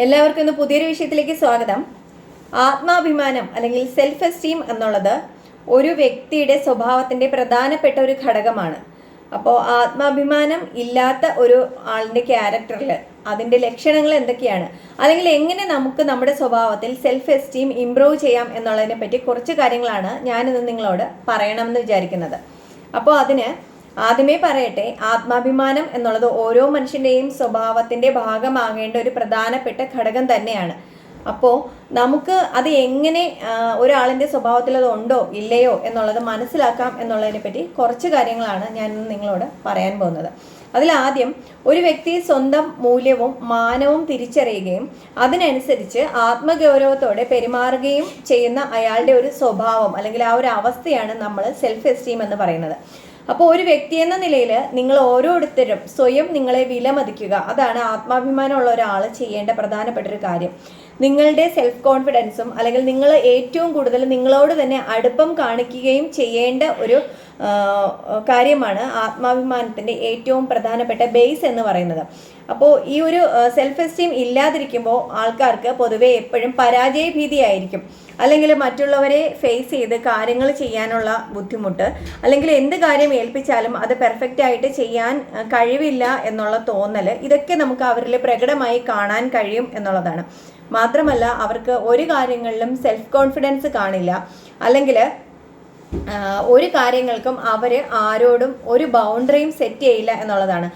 എല്ലാവർക്കും ഇന്ന് പുതിയൊരു വിഷയത്തിലേക്ക് സ്വാഗതം. ആത്മാഭിമാനം അല്ലെങ്കിൽ സെൽഫ് എസ്റ്റീം എന്നുള്ളത് ഒരു വ്യക്തിയുടെ സ്വഭാവത്തിന്റെ പ്രധാനപ്പെട്ട ഒരു ഘടകമാണ്. അപ്പോൾ ആത്മാഭിമാനം ഇല്ലാത്ത ഒരു ആളിന്റെ ക്യാരക്ടറിൽ അതിന്റെ ലക്ഷണങ്ങൾ എന്തൊക്കെയാണ്? അല്ലെങ്കിൽ എങ്ങനെ നമുക്ക് നമ്മുടെ സ്വഭാവത്തിൽ സെൽഫ് എസ്റ്റീം ഇംപ്രൂവ് ചെയ്യാം എന്നുള്ളതിനെ പറ്റി കുറച്ച് കാര്യങ്ങളാണ് ഞാനിന്ന് നിങ്ങളോട് പറയണമെന്ന് വിചാരിക്കുന്നത്. അപ്പോൾ അതിന് ആദ്യമേ പറയട്ടെ ആത്മാഭിമാനം എന്നുള്ളത് ഓരോ മനുഷ്യന്റെയും സ്വഭാവത്തിന്റെ ഭാഗമാകേണ്ട ഒരു പ്രധാനപ്പെട്ട ഘടകം തന്നെയാണ്. അപ്പോൾ നമുക്ക് അത് എങ്ങനെ ഒരാളിന്റെ സ്വഭാവത്തിൽ അത് ഉണ്ടോ ഇല്ലയോ എന്നുള്ളത് മനസ്സിലാക്കാം എന്നുള്ളതിനെ പറ്റി കുറച്ച് കാര്യങ്ങളാണ് ഞാൻ നിങ്ങളോട് പറയാൻ പോകുന്നത്. അതിലാദ്യം ഒരു വ്യക്തി സ്വന്തം മൂല്യവും മാനവും തിരിച്ചറിയുകയും അതിനനുസരിച്ച് ആത്മഗൗരവത്തോടെ പെരുമാറുകയും ചെയ്യുന്ന അയാളുടെ ഒരു സ്വഭാവം അല്ലെങ്കിൽ ആ ഒരു അവസ്ഥയാണ് നമ്മൾ സെൽഫ് എസ്റ്റീം എന്ന് പറയുന്നത്. അപ്പോൾ ഒരു വ്യക്തി എന്ന നിലയിൽ നിങ്ങൾ ഓരോരുത്തരും സ്വയം നിങ്ങളെ വിലമതിക്കുക. അതാണ് ആത്മാഭിമാനമുള്ള ഒരാൾ ചെയ്യേണ്ട പ്രധാനപ്പെട്ട ഒരു കാര്യം. നിങ്ങളുടെ സെൽഫ് കോൺഫിഡൻസും അല്ലെങ്കിൽ നിങ്ങൾ ഏറ്റവും കൂടുതൽ നിങ്ങളോട് തന്നെ അടുപ്പം കാണിക്കുകയും ചെയ്യേണ്ട ഒരു കാര്യമാണ് ആത്മാഭിമാനത്തിന്റെ ഏറ്റവും പ്രധാനപ്പെട്ട ബേസ് എന്ന് പറയുന്നത്. അപ്പോൾ ഈ ഒരു സെൽഫ് എസ്റ്റീം ഇല്ലാതിരിക്കുമ്പോൾ ആൾക്കാർക്ക് പൊതുവെ എപ്പോഴും പരാജയ ഭീതിയായിരിക്കും അല്ലെങ്കിൽ മറ്റുള്ളവരെ ഫേസ് ചെയ്ത് കാര്യങ്ങൾ ചെയ്യാനുള്ള ബുദ്ധിമുട്ട് അല്ലെങ്കിൽ എന്ത് കാര്യം ഏൽപ്പിച്ചാലും അത് പെർഫെക്റ്റ് ആയിട്ട് ചെയ്യാൻ കഴിവില്ല എന്നുള്ള തോന്നൽ ഇതൊക്കെ നമുക്ക് അവരിൽ പ്രകടമായി കാണാൻ കഴിയും എന്നുള്ളതാണ്. മാത്രമല്ല അവർക്ക് ഒരു കാര്യങ്ങളിലും സെൽഫ് കോൺഫിഡൻസ് കാണില്ല. അല്ലെങ്കിൽ ഒരു കാര്യങ്ങൾക്കും അവർ ആരോടും ഒരു ബൗണ്ടറിയും സെറ്റ് ചെയ്യില്ല എന്നുള്ളതാണ്.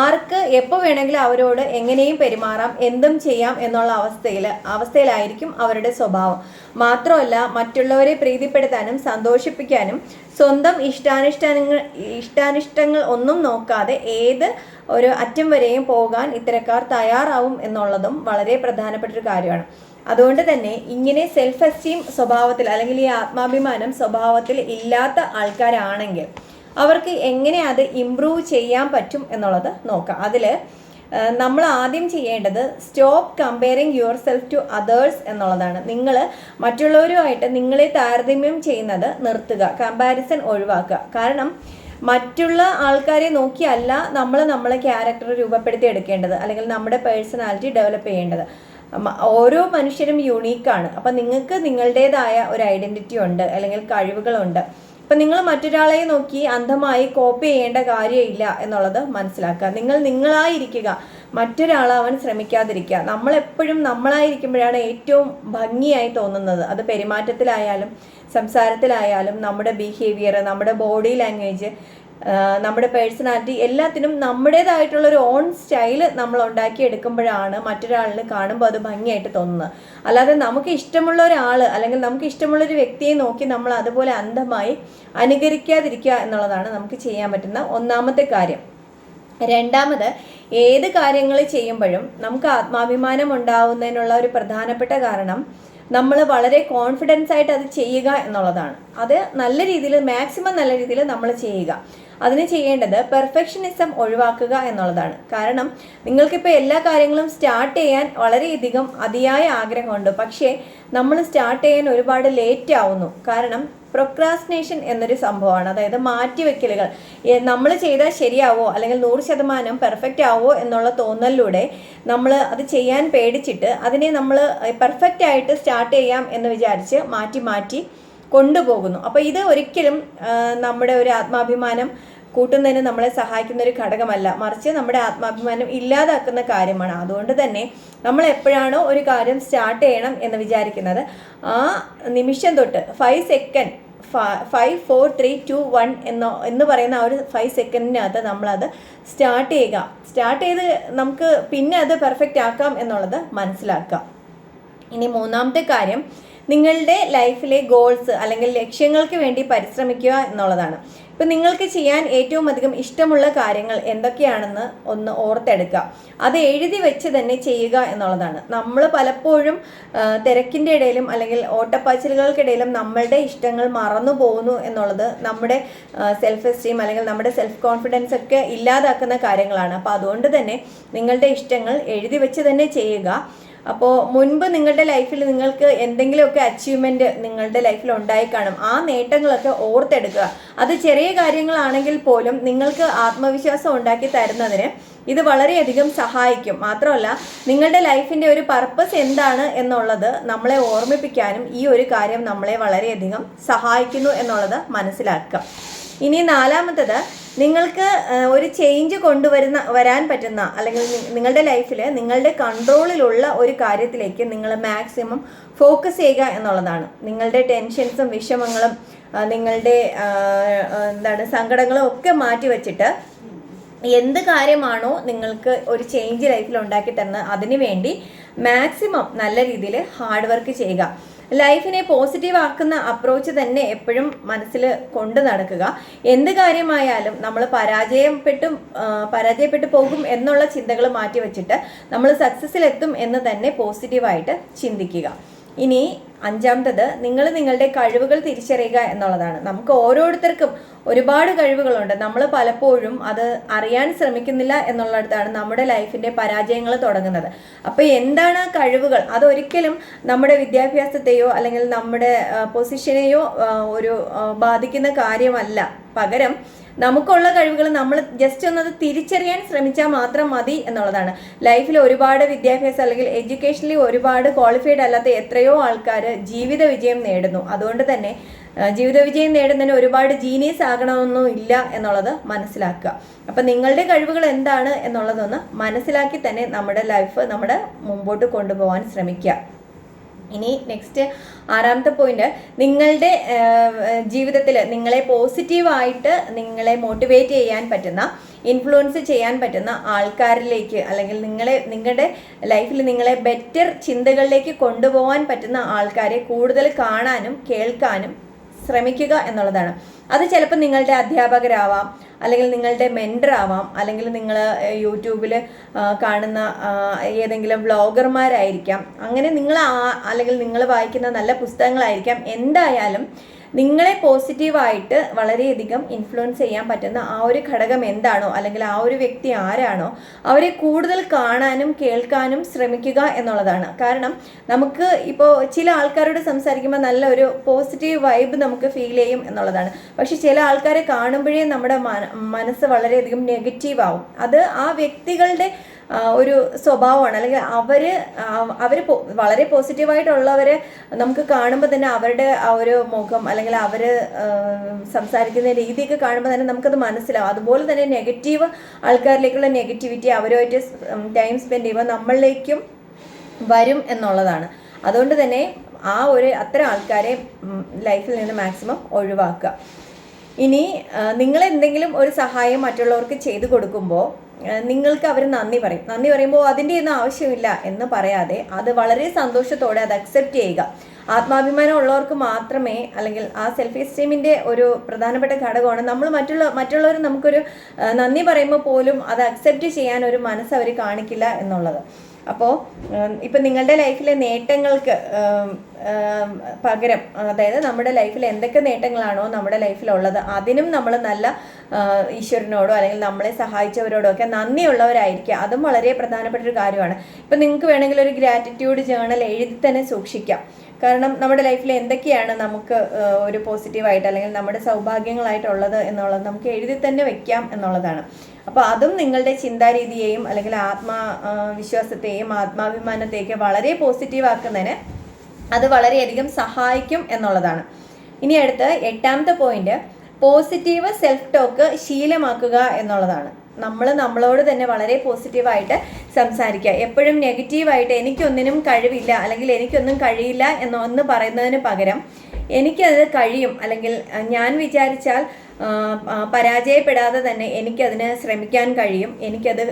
ആർക്ക് എപ്പോൾ വേണമെങ്കിലും അവരോട് എങ്ങനെയും പെരുമാറാം എന്തും ചെയ്യാം എന്നുള്ള അവസ്ഥയിൽ അവസ്ഥയിലായിരിക്കും അവരുടെ സ്വഭാവം. മാത്രമല്ല മറ്റുള്ളവരെ പ്രീതിപ്പെടുത്താനും സന്തോഷിപ്പിക്കാനും സ്വന്തം ഇഷ്ടാനിഷ്ടാനങ്ങൾ ഇഷ്ടാനിഷ്ടങ്ങൾ ഒന്നും നോക്കാതെ ഏത് ഒരു അറ്റം വരെയും പോകാൻ ഇത്തരക്കാർ തയ്യാറാവും എന്നുള്ളതും വളരെ പ്രധാനപ്പെട്ട ഒരു കാര്യമാണ്. അതുകൊണ്ട് തന്നെ ഇങ്ങനെ സെൽഫ് എസ്റ്റീം സ്വഭാവത്തിൽ അല്ലെങ്കിൽ ഈ ആത്മാഭിമാനം സ്വഭാവത്തിൽ ഇല്ലാത്ത ആൾക്കാരാണെങ്കിൽ അവർക്ക് എങ്ങനെ അത് ഇമ്പ്രൂവ് ചെയ്യാൻ പറ്റും എന്നുള്ളത് നോക്കാം. അതിൽ നമ്മൾ ആദ്യം ചെയ്യേണ്ടത് stop comparing yourself to others എന്നുള്ളതാണ്. നിങ്ങൾ മറ്റുള്ളവരുമായിട്ട് നിങ്ങളെ താരതമ്യം ചെയ്യുന്നത് നിർത്തുക കമ്പാരിസൺ ഒഴിവാക്കുക. കാരണം മറ്റുള്ള ആൾക്കാരെ നോക്കിയല്ല നമ്മൾ നമ്മളെ ക്യാരക്ടർ രൂപപ്പെടുത്തി എടുക്കേണ്ടത് അല്ലെങ്കിൽ നമ്മുടെ പേഴ്സണാലിറ്റി ഡെവലപ്പ് ചെയ്യേണ്ടത്. ഓരോ മനുഷ്യരും യുണീക്കാണ് അപ്പം നിങ്ങൾക്ക് നിങ്ങളുടേതായ ഒരു ഐഡന്റിറ്റി ഉണ്ട് അല്ലെങ്കിൽ കഴിവുകളുണ്ട്. അപ്പം നിങ്ങൾ മറ്റൊരാളെ നോക്കി അന്ധമായി കോപ്പി ചെയ്യേണ്ട കാര്യമില്ല എന്നുള്ളത് മനസ്സിലാക്കുക. നിങ്ങൾ നിങ്ങളായിരിക്കുക. മറ്റൊരാളാവാൻ ശ്രമിക്കാതിരിക്കുക. നമ്മളെപ്പോഴും നമ്മളായിരിക്കുമ്പോഴാണ് ഏറ്റവും ഭംഗിയായി തോന്നുന്നത്. അത് പെരുമാറ്റത്തിലായാലും സംസാരത്തിലായാലും നമ്മുടെ ബിഹേവിയർ നമ്മുടെ ബോഡി ലാംഗ്വേജ് നമ്മുടെ പേഴ്സണാലിറ്റി എല്ലാത്തിനും നമ്മുടേതായിട്ടുള്ള ഒരു ഓൺ സ്റ്റൈൽ നമ്മൾ ഉണ്ടാക്കി എടുക്കുമ്പോഴാണ് മറ്റൊരാളിന് കാണുമ്പോൾ അത് ഭംഗിയായിട്ട് തോന്നുന്നത്. അല്ലാതെ നമുക്ക് ഇഷ്ടമുള്ള ഒരാൾ അല്ലെങ്കിൽ നമുക്ക് ഇഷ്ടമുള്ള ഒരു വ്യക്തിയെ നോക്കി നമ്മൾ അതുപോലെ അന്ധമായി അനുകരിക്കാതിരിക്കുക എന്നുള്ളതാണ് നമുക്ക് ചെയ്യാൻ പറ്റുന്ന ഒന്നാമത്തെ കാര്യം. രണ്ടാമത് ഏത് കാര്യങ്ങൾ ചെയ്യുമ്പോഴും നമുക്ക് ആത്മാഭിമാനം ഉണ്ടാവുന്നതിനുള്ള ഒരു പ്രധാനപ്പെട്ട കാരണം നമ്മൾ വളരെ കോൺഫിഡൻസ് ആയിട്ട് അത് ചെയ്യുക എന്നുള്ളതാണ്. അത് നല്ല രീതിയിൽ മാക്സിമം നല്ല രീതിയിൽ നമ്മൾ ചെയ്യുക. അതിന് ചെയ്യേണ്ടത് പെർഫെക്ഷനിസം ഒഴിവാക്കുക എന്നുള്ളതാണ്. കാരണം നിങ്ങൾക്കിപ്പോൾ എല്ലാ കാര്യങ്ങളും സ്റ്റാർട്ട് ചെയ്യാൻ വളരെയധികം അതിയായ ആഗ്രഹമുണ്ട്. പക്ഷേ നമ്മൾ സ്റ്റാർട്ട് ചെയ്യാൻ ഒരുപാട് ലേറ്റ് ആവുന്നു. കാരണം പ്രൊക്രാസ്റ്റിനേഷൻ എന്നൊരു സംഭവമാണ്. അതായത് മാറ്റിവെക്കലുകൾ. നമ്മൾ ചെയ്താൽ ശരിയാവോ? അല്ലെങ്കിൽ നൂറ് ശതമാനം പെർഫെക്റ്റ് ആവോ എന്നുള്ള തോന്നലിലൂടെ നമ്മൾ അത് ചെയ്യാൻ പേടിച്ചിട്ട് അതിനെ നമ്മൾ പെർഫെക്റ്റ് ആയിട്ട് സ്റ്റാർട്ട് ചെയ്യാം എന്ന് വിചാരിച്ച് മാറ്റി മാറ്റി കൊണ്ടുപോകുന്നു. അപ്പോൾ ഇത് ഒരിക്കലും നമ്മുടെ ഒരു ആത്മാഭിമാനം കൂട്ടുന്നതിന് നമ്മളെ സഹായിക്കുന്ന ഒരു ഘടകമല്ല. മറിച്ച് നമ്മുടെ ആത്മാഭിമാനം ഇല്ലാതാക്കുന്ന കാര്യമാണ്. അതുകൊണ്ട് തന്നെ നമ്മൾ എപ്പോഴാണോ ഒരു കാര്യം സ്റ്റാർട്ട് ചെയ്യണം എന്ന് വിചാരിക്കുന്നത് ആ നിമിഷം തൊട്ട് five second five four three two one എന്നോ എന്ന് പറയുന്ന ആ ഒരു ഫൈവ് സെക്കൻഡിനകത്ത് നമ്മളത് സ്റ്റാർട്ട് ചെയ്യുക. സ്റ്റാർട്ട് ചെയ്ത് നമുക്ക് പിന്നെ അത് പെർഫെക്റ്റ് ആക്കാം എന്നുള്ളത് മനസ്സിലാക്കാം ഇനി മൂന്നാമത്തെ കാര്യം നിങ്ങളുടെ ലൈഫിലെ ഗോൾസ് അല്ലെങ്കിൽ ലക്ഷ്യങ്ങൾക്ക് വേണ്ടി പരിശ്രമിക്കുക എന്നുള്ളതാണ്. ഇപ്പം നിങ്ങൾക്ക് ചെയ്യാൻ ഏറ്റവും അധികം ഇഷ്ടമുള്ള കാര്യങ്ങൾ എന്തൊക്കെയാണെന്ന് ഒന്ന് ഓർത്തെടുക്കുക. അത് എഴുതി വെച്ച് തന്നെ ചെയ്യുക എന്നുള്ളതാണ്. നമ്മൾ പലപ്പോഴും തിരക്കിന്റെ ഇടയിലും അല്ലെങ്കിൽ ഓട്ടപ്പാച്ചിലുകൾക്കിടയിലും നമ്മളുടെ ഇഷ്ടങ്ങൾ മറന്നു പോകുന്നു എന്നുള്ളത് നമ്മുടെ സെൽഫ് എസ്റ്റീം അല്ലെങ്കിൽ നമ്മുടെ സെൽഫ് കോൺഫിഡൻസ് ഒക്കെ ഇല്ലാതാക്കുന്ന കാര്യങ്ങളാണ്. അപ്പോൾ അതുകൊണ്ട് തന്നെ നിങ്ങളുടെ ഇഷ്ടങ്ങൾ എഴുതി വെച്ച് തന്നെ ചെയ്യുക. അപ്പോൾ മുൻപ് നിങ്ങളുടെ ലൈഫിൽ നിങ്ങൾക്ക് എന്തെങ്കിലുമൊക്കെ അച്ചീവ്മെന്റ് നിങ്ങളുടെ ലൈഫിൽ ഉണ്ടായി കാണും. ആ നേട്ടങ്ങളൊക്കെ ഓർത്തെടുക്കുക. അത് ചെറിയ കാര്യങ്ങളാണെങ്കിൽ പോലും നിങ്ങൾക്ക് ആത്മവിശ്വാസം ഉണ്ടാക്കി തരുന്നതിന് ഇത് വളരെയധികം സഹായിക്കും. മാത്രമല്ല നിങ്ങളുടെ ലൈഫിന്റെ ഒരു പർപ്പസ് എന്താണ് എന്നുള്ളത് നമ്മളെ ഓർമ്മിപ്പിക്കാനും ഈ ഒരു കാര്യം നമ്മളെ വളരെയധികം സഹായിക്കുന്നു എന്നുള്ളത് മനസ്സിലാക്കുക. ഇനി നാലാമത്തത് നിങ്ങൾക്ക് ഒരു ചേഞ്ച് കൊണ്ടുവരുന്ന വരാൻ പറ്റുന്ന അല്ലെങ്കിൽ നിങ്ങളുടെ ലൈഫിൽ നിങ്ങളുടെ കൺട്രോളിലുള്ള ഒരു കാര്യത്തിലേക്ക് നിങ്ങൾ മാക്സിമം ഫോക്കസ് ചെയ്യുക എന്നുള്ളതാണ്. നിങ്ങളുടെ ടെൻഷൻസും വിഷമങ്ങളും നിങ്ങളുടെ എന്താണ് സങ്കടങ്ങളും ഒക്കെ മാറ്റി വെച്ചിട്ട് എന്ത് കാര്യമാണോ നിങ്ങൾക്ക് ഒരു ചേഞ്ച് ലൈഫിൽ ഉണ്ടാക്കി തരുന്നത് അതിനു വേണ്ടി മാക്സിമം നല്ല രീതിയിൽ ഹാർഡ് വർക്ക് ചെയ്യുക. ലൈഫിനെ പോസിറ്റീവ് ആക്കുന്ന അപ്രോച്ച് തന്നെ എപ്പോഴും മനസ്സിൽ കൊണ്ടു നടക്കുക. എന്ത് കാര്യമായാലും നമ്മൾ പരാജയപ്പെട്ടും പരാജയപ്പെട്ടു പോകും എന്നുള്ള ചിന്തകൾ മാറ്റി വെച്ചിട്ട് നമ്മൾ സക്സസ്സിലെത്തും എന്ന് തന്നെ പോസിറ്റീവായിട്ട് ചിന്തിക്കുക. ഇനി അഞ്ചാമത്തത് നിങ്ങൾ നിങ്ങളുടെ കഴിവുകൾ തിരിച്ചറിയുക എന്നുള്ളതാണ്. നമുക്ക് ഓരോരുത്തർക്കും ഒരുപാട് കഴിവുകളുണ്ട്. നമ്മൾ പലപ്പോഴും അത് അറിയാൻ ശ്രമിക്കുന്നില്ല എന്നുള്ളിടത്താണ് നമ്മുടെ ലൈഫിന്റെ പരാജയങ്ങൾ തുടങ്ങുന്നത്. അപ്പോൾ എന്താണ് കഴിവുകൾ? അതൊരിക്കലും നമ്മുടെ വിദ്യാഭ്യാസത്തെയോ അല്ലെങ്കിൽ നമ്മുടെ പൊസിഷനെയോ ഒരു ബാധിക്കുന്ന കാര്യമല്ല. പകരം നമുക്കുള്ള കഴിവുകൾ നമ്മൾ ജസ്റ്റ് ഒന്നത് തിരിച്ചറിയാൻ ശ്രമിച്ചാൽ മാത്രം മതി എന്നുള്ളതാണ്. ലൈഫിൽ ഒരുപാട് വിദ്യാഭ്യാസം അല്ലെങ്കിൽ എഡ്യൂക്കേഷനിൽ ഒരുപാട് ക്വാളിഫൈഡ് അല്ലാത്ത എത്രയോ ആൾക്കാർ ജീവിത വിജയം നേടുന്നു. അതുകൊണ്ട് തന്നെ ജീവിത വിജയം നേടുന്നതിന് ഒരുപാട് ജീനിയസ് ആകണമെന്നും ഇല്ല എന്നുള്ളത് മനസ്സിലാക്കുക. അപ്പം നിങ്ങളുടെ കഴിവുകൾ എന്താണ് എന്നുള്ളതൊന്ന് മനസ്സിലാക്കി തന്നെ നമ്മുടെ ലൈഫ് നമ്മുടെ മുമ്പോട്ട് കൊണ്ടുപോകാൻ ശ്രമിക്കുക. ഇനി നെക്സ്റ്റ് ആറാമത്തെ പോയിന്റ് നിങ്ങളുടെ ജീവിതത്തിൽ നിങ്ങളെ പോസിറ്റീവായിട്ട് നിങ്ങളെ മോട്ടിവേറ്റ് ചെയ്യാൻ പറ്റുന്ന ഇൻഫ്ലുവൻസ് ചെയ്യാൻ പറ്റുന്ന ആൾക്കാരിലേക്ക് അല്ലെങ്കിൽ നിങ്ങളെ നിങ്ങളുടെ ലൈഫിൽ നിങ്ങളെ ബെറ്റർ ചിന്തകളിലേക്ക് കൊണ്ടുപോകാൻ പറ്റുന്ന ആൾക്കാരെ കൂടുതൽ കാണാനും കേൾക്കാനും ശ്രമിക്കുക എന്നുള്ളതാണ്. അത് ചിലപ്പോൾ നിങ്ങളുടെ അധ്യാപകരാവാം അല്ലെങ്കിൽ നിങ്ങളുടെ മെൻഡർ ആവാം അല്ലെങ്കിൽ നിങ്ങൾ യൂട്യൂബിൽ കാണുന്ന ഏതെങ്കിലും വ്ളോഗർമാരായിരിക്കാം. അങ്ങനെ നിങ്ങൾ അല്ലെങ്കിൽ നിങ്ങൾ വായിക്കുന്ന നല്ല പുസ്തകങ്ങളായിരിക്കാം. എന്തായാലും നിങ്ങളെ പോസിറ്റീവായിട്ട് വളരെയധികം ഇൻഫ്ലുവൻസ് ചെയ്യാൻ പറ്റുന്ന ആ ഒരു ഘടകം എന്താണോ അല്ലെങ്കിൽ ആ ഒരു വ്യക്തി ആരാണോ അവരെ കൂടുതൽ കാണാനും കേൾക്കാനും ശ്രമിക്കുക എന്നുള്ളതാണ്. കാരണം നമുക്ക് ഇപ്പോൾ ചില ആൾക്കാരോട് സംസാരിക്കുമ്പോൾ നല്ല ഒരു പോസിറ്റീവ് വൈബ് നമുക്ക് ഫീൽ ചെയ്യും എന്നുള്ളതാണ്. പക്ഷെ ചില ആൾക്കാരെ കാണുമ്പോഴേ നമ്മുടെ മനസ്സ് വളരെയധികം നെഗറ്റീവ് ആവും. അത് ആ വ്യക്തികളുടെ ഒരു സ്വഭാവമാണ്. അല്ലെങ്കിൽ അവർ അവർ വളരെ പോസിറ്റീവായിട്ടുള്ളവരെ നമുക്ക് കാണുമ്പോൾ തന്നെ അവരുടെ ആ ഒരു മുഖം അല്ലെങ്കിൽ അവർ സംസാരിക്കുന്ന രീതിയൊക്കെ കാണുമ്പോൾ തന്നെ നമുക്കത് മനസ്സിലാവും. അതുപോലെ തന്നെ നെഗറ്റീവ് ആൾക്കാരിലേക്കുള്ള നെഗറ്റിവിറ്റി അവരുമായിട്ട് ടൈം സ്പെൻഡ് ചെയ്യുമ്പോൾ നമ്മളിലേക്കും വരും എന്നുള്ളതാണ്. അതുകൊണ്ട് തന്നെ ആ ഒരു അത്തരം ആൾക്കാരെ ലൈഫിൽ നിന്ന് മാക്സിമം ഒഴിവാക്കുക. ഇനി നിങ്ങൾ എന്തെങ്കിലും ഒരു സഹായം മറ്റുള്ളവർക്ക് ചെയ്തു കൊടുക്കുമ്പോൾ നിങ്ങൾക്ക് അവർ നന്ദി പറയും. നന്ദി പറയുമ്പോൾ അതിന്റെ ഒന്നും ആവശ്യമില്ല എന്ന് പറയാതെ അത് വളരെ സന്തോഷത്തോടെ അത് അക്സെപ്റ്റ് ചെയ്യുക. ആത്മാഭിമാനം ഉള്ളവർക്ക് മാത്രമേ അല്ലെങ്കിൽ ആ സെൽഫ് എസ്റ്റീമിന്റെ ഒരു പ്രധാനപ്പെട്ട ഘടകമാണ്. നമ്മൾ മറ്റുള്ള മറ്റുള്ളവർ നമുക്കൊരു നന്ദി പറയുമ്പോൾ പോലും അത് അക്സെപ്റ്റ് ചെയ്യാൻ ഒരു മനസ്സ് അവർ കാണിക്കില്ല എന്നുള്ളത്. അപ്പോൾ ഇപ്പം നിങ്ങളുടെ ലൈഫിലെ നേട്ടങ്ങൾക്ക് പകരം അതായത് നമ്മുടെ ലൈഫിൽ എന്തൊക്കെ നേട്ടങ്ങളാണോ നമ്മുടെ ലൈഫിലുള്ളത് അതിനും നമ്മൾ നല്ല ഈശ്വരനോടോ അല്ലെങ്കിൽ നമ്മളെ സഹായിച്ചവരോടോ ഒക്കെ നന്ദിയുള്ളവരായിരിക്കുക. അതും വളരെ പ്രധാനപ്പെട്ട ഒരു കാര്യമാണ്. ഇപ്പം നിങ്ങൾക്ക് വേണമെങ്കിൽ ഒരു ഗ്രാറ്റിറ്റ്യൂഡ് ജേണൽ എഴുതി തന്നെ സൂക്ഷിക്കാം. കാരണം നമ്മുടെ ലൈഫിൽ എന്തൊക്കെയാണ് നമുക്ക് ഒരു പോസിറ്റീവായിട്ട് അല്ലെങ്കിൽ നമ്മുടെ സൗഭാഗ്യങ്ങളായിട്ടുള്ളത് എന്നുള്ളത് നമുക്ക് എഴുതി തന്നെ വെക്കാം എന്നുള്ളതാണ്. അപ്പോൾ അതും നിങ്ങളുടെ ചിന്താരീതിയെയും അല്ലെങ്കിൽ ആത്മാ ആ, വിശ്വാസത്തെയും ആത്മാഭിമാനത്തെയൊക്കെ വളരെ പോസിറ്റീവ് ആക്കുന്നതിന് അത് വളരെയധികം സഹായിക്കും എന്നുള്ളതാണ്. ഇനി അടുത്ത് എട്ടാമത്തെ പോയിന്റ് പോസിറ്റീവ് സെൽഫ് ടോക്ക് ശീലമാക്കുക എന്നുള്ളതാണ്. നമ്മൾ നമ്മളോട് തന്നെ വളരെ പോസിറ്റീവായിട്ട് സംസാരിക്കുക. എപ്പോഴും നെഗറ്റീവായിട്ട് എനിക്കൊന്നിനും കഴിവില്ല അല്ലെങ്കിൽ എനിക്കൊന്നും കഴിയില്ല എന്നൊന്ന് പറയുന്നതിന് പകരം എനിക്കത് കഴിയും അല്ലെങ്കിൽ ഞാൻ വിചാരിച്ചാൽ പരാജയപ്പെടാതെ തന്നെ എനിക്കതിന് ശ്രമിക്കാൻ കഴിയും എനിക്കത്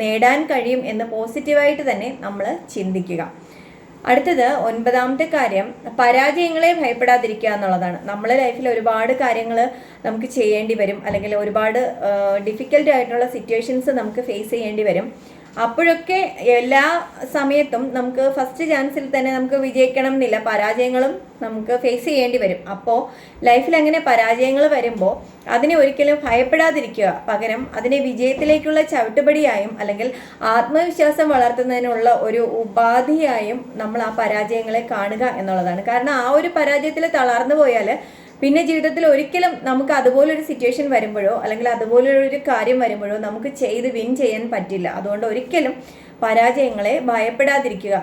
നേടാൻ കഴിയും എന്ന് പോസിറ്റീവായിട്ട് തന്നെ നമ്മൾ ചിന്തിക്കുക. അടുത്തത് ഒൻപതാമത്തെ കാര്യം പരാജയങ്ങളെ ഭയപ്പെടാതിരിക്കുക എന്നുള്ളതാണ്. നമ്മളെ ലൈഫിൽ ഒരുപാട് കാര്യങ്ങൾ നമുക്ക് ചെയ്യേണ്ടി വരും അല്ലെങ്കിൽ ഒരുപാട് ഡിഫിക്കൽട്ട് ആയിട്ടുള്ള സിറ്റുവേഷൻസ് നമുക്ക് ഫേസ് ചെയ്യേണ്ടി വരും. അപ്പോഴൊക്കെ എല്ലാ സമയത്തും നമുക്ക് ഫസ്റ്റ് ചാൻസിൽ തന്നെ നമുക്ക് വിജയിക്കണം എന്നില്ല പരാജയങ്ങളും നമുക്ക് ഫേസ് ചെയ്യേണ്ടി വരും. അപ്പോൾ ലൈഫിൽ അങ്ങനെ പരാജയങ്ങൾ വരുമ്പോൾ അതിനെ ഒരിക്കലും ഭയപ്പെടാതിരിക്കുക. പകരം അതിനെ വിജയത്തിലേക്കുള്ള ചവിട്ടുപടിയായും അല്ലെങ്കിൽ ആത്മവിശ്വാസം വളർത്തുന്നതിനുള്ള ഒരു ഉപാധിയായും നമ്മൾ ആ പരാജയങ്ങളെ കാണുക എന്നുള്ളതാണ്. കാരണം ആ ഒരു പരാജയത്തിൽ തളർന്നു പോയാൽ പിന്നെ ജീവിതത്തിൽ ഒരിക്കലും നമുക്ക് അതുപോലൊരു സിറ്റുവേഷൻ വരുമ്പോഴോ അല്ലെങ്കിൽ അതുപോലൊരു കാര്യം വരുമ്പോഴോ നമുക്ക് ചെയ്ത് വിൻ ചെയ്യാൻ പറ്റില്ല. അതുകൊണ്ട് ഒരിക്കലും പരാജയങ്ങളെ ഭയപ്പെടാതിരിക്കുക.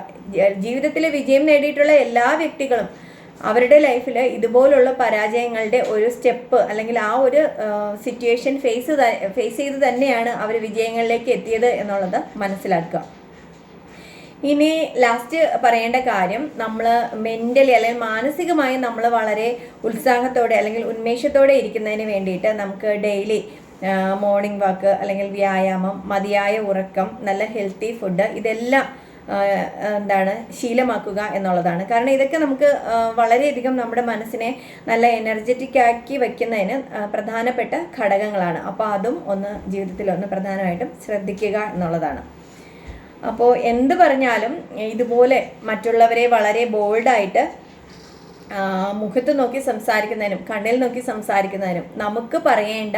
ജീവിതത്തിലെ വിജയം നേടിയിട്ടുള്ള എല്ലാ വ്യക്തികളും അവരുടെ ലൈഫിൽ ഇതുപോലുള്ള പരാജയങ്ങളുടെ ഒരു സ്റ്റെപ്പ് അല്ലെങ്കിൽ ആ ഒരു സിറ്റുവേഷൻ ഫേസ് ഫേസ് ചെയ്ത് തന്നെയാണ് അവർ വിജയങ്ങളിലേക്ക് എത്തിയത് എന്നുള്ളത് മനസ്സിലാക്കുക. ഇനി ലാസ്റ്റ് പറയേണ്ട കാര്യം നമ്മൾ മെന്റലി അല്ലെങ്കിൽ മാനസികമായി നമ്മൾ വളരെ ഉത്സാഹത്തോടെ അല്ലെങ്കിൽ ഉന്മേഷത്തോടെ ഇരിക്കുന്നതിന് വേണ്ടിയിട്ട് നമുക്ക് ഡെയിലി മോർണിംഗ് വാക്ക് അല്ലെങ്കിൽ വ്യായാമം മതിയായ ഉറക്കം നല്ല ഹെൽത്തി ഫുഡ് ഇതെല്ലാം എന്താണ് ശീലമാക്കുക എന്നുള്ളതാണ്. കാരണം ഇതൊക്കെ നമുക്ക് വളരെയധികം നമ്മുടെ മനസ്സിനെ നല്ല എനർജറ്റിക് ആക്കി വയ്ക്കുന്നതിന് പ്രധാനപ്പെട്ട ഘടകങ്ങളാണ്. അപ്പോൾ അതും ഒന്ന് ജീവിതത്തിൽ ഒന്ന് പ്രധാനമായിട്ടും ശ്രദ്ധിക്കുക എന്നുള്ളതാണ്. അപ്പോൾ എന്ത് പറഞ്ഞാലും ഇതുപോലെ മറ്റുള്ളവരെ വളരെ ബോൾഡായിട്ട് മുഖത്ത് നോക്കി സംസാരിക്കുന്നതിനും കണ്ണിൽ നോക്കി സംസാരിക്കുന്നതിനും നമുക്ക് പറയേണ്ട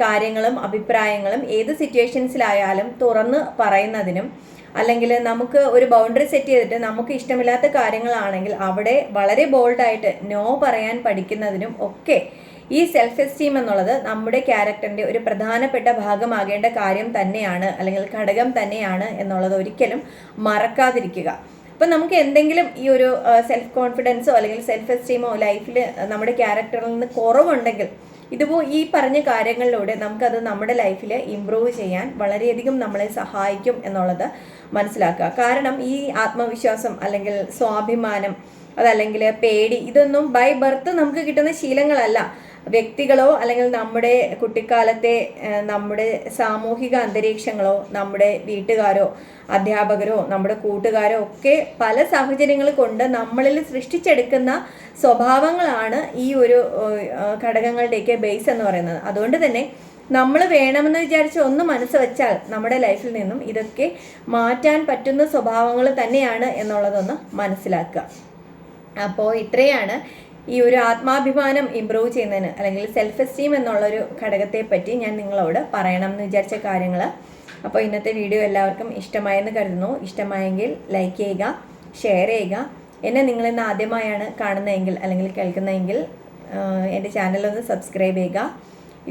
കാര്യങ്ങളും അഭിപ്രായങ്ങളും ഏത് സിറ്റുവേഷൻസിലായാലും തുറന്ന് പറയുന്നതിനും അല്ലെങ്കിൽ നമുക്ക് ഒരു ബൗണ്ടറി സെറ്റ് ചെയ്തിട്ട് നമുക്ക് ഇഷ്ടമില്ലാത്ത കാര്യങ്ങളാണെങ്കിൽ അവിടെ വളരെ ബോൾഡായിട്ട് നോ പറയാൻ പഠിക്കുന്നതിനും ഒക്കെ ഈ സെൽഫ് എസ്റ്റീം എന്നുള്ളത് നമ്മുടെ ക്യാരക്ടറിന്റെ ഒരു പ്രധാനപ്പെട്ട ഭാഗമാകേണ്ട കാര്യം തന്നെയാണ് അല്ലെങ്കിൽ ഘടകം തന്നെയാണ് എന്നുള്ളത് ഒരിക്കലും മറക്കാതിരിക്കുക. അപ്പം നമുക്ക് എന്തെങ്കിലും ഈ ഒരു സെൽഫ് കോൺഫിഡൻസോ അല്ലെങ്കിൽ സെൽഫ് എസ്റ്റീമോ ലൈഫിൽ നമ്മുടെ ക്യാരക്ടറിൽ നിന്ന് കുറവുണ്ടെങ്കിൽ ഇതുപോ ഈ പറഞ്ഞ കാര്യങ്ങളിലൂടെ നമുക്കത് നമ്മുടെ ലൈഫിൽ ഇമ്പ്രൂവ് ചെയ്യാൻ വളരെയധികം നമ്മളെ സഹായിക്കും എന്നുള്ളത് മനസ്സിലാക്കുക. കാരണം ഈ ആത്മവിശ്വാസം അല്ലെങ്കിൽ സ്വാഭിമാനം അതല്ലെങ്കിൽ പേടി ഇതൊന്നും ബൈ ബർത്ത് നമുക്ക് കിട്ടുന്ന ശീലങ്ങളല്ല. വ്യക്തികളോ അല്ലെങ്കിൽ നമ്മുടെ കുട്ടിക്കാലത്തെ നമ്മുടെ സാമൂഹിക അന്തരീക്ഷങ്ങളോ നമ്മുടെ വീട്ടുകാരോ അധ്യാപകരോ നമ്മുടെ കൂട്ടുകാരോ ഒക്കെ പല സാഹചര്യങ്ങൾ കൊണ്ട് നമ്മളിൽ സൃഷ്ടിച്ചെടുക്കുന്ന സ്വഭാവങ്ങളാണ് ഈ ഒരു ഘടകങ്ങളുടെയൊക്കെ ബേസ് എന്ന് പറയുന്നത്. അതുകൊണ്ട് തന്നെ നമ്മൾ വേണമെന്ന് വിചാരിച്ച് ഒന്ന് മനസ്സ് വെച്ചാൽ നമ്മുടെ ലൈഫിൽ നിന്നും ഇതൊക്കെ മാറ്റാൻ പറ്റുന്ന സ്വഭാവങ്ങൾ തന്നെയാണ് എന്നുള്ളതൊന്ന് മനസ്സിലാക്കുക. അപ്പോൾ ഇത്രയാണ് ഈ ഒരു ആത്മാഭിമാനം ഇമ്പ്രൂവ് ചെയ്യുന്നതിന് അല്ലെങ്കിൽ സെൽഫ് എസ്റ്റീം എന്നുള്ളൊരു ഘടകത്തെ പറ്റി ഞാൻ നിങ്ങളോട് പറയണം എന്ന് വിചാരിച്ച കാര്യങ്ങൾ അപ്പോൾ ഇന്നത്തെ വീഡിയോ എല്ലാവർക്കും ഇഷ്ടമായെന്ന് കരുതുന്നു. ഇഷ്ടമായെങ്കിൽ ലൈക്ക് ചെയ്യുക ഷെയർ ചെയ്യുക. എന്നെ നിങ്ങളിന്ന് ആദ്യമായാണ് കാണുന്നതെങ്കിൽ അല്ലെങ്കിൽ കേൾക്കുന്നതെങ്കിൽ എന്റെ ചാനലൊന്ന് സബ്സ്ക്രൈബ് ചെയ്യുക.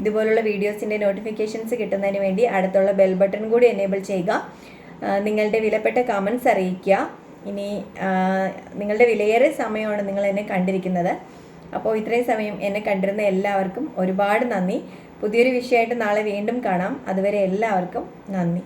ഇതുപോലുള്ള വീഡിയോസിന്റെ നോട്ടിഫിക്കേഷൻസ് കിട്ടുന്നതിന് വേണ്ടി അടുത്തുള്ള ബെൽ ബട്ടൺ കൂടി എനേബിൾ ചെയ്യുക. നിങ്ങളുടെ വിലപ്പെട്ട കമൻസ് അറിയിക്കുക. ഇനി നിങ്ങളുടെ വിലയേറിയ സമയമാണ് നിങ്ങൾ എന്നെ കണ്ടിരിക്കുന്നത്. അപ്പോൾ ഇത്രയും സമയം എന്നെ കണ്ടിരുന്ന എല്ലാവർക്കും ഒരുപാട് നന്ദി. പുതിയൊരു വിഷയമായിട്ട് നാളെ വീണ്ടും കാണാം. അതുവരെ എല്ലാവർക്കും നന്ദി.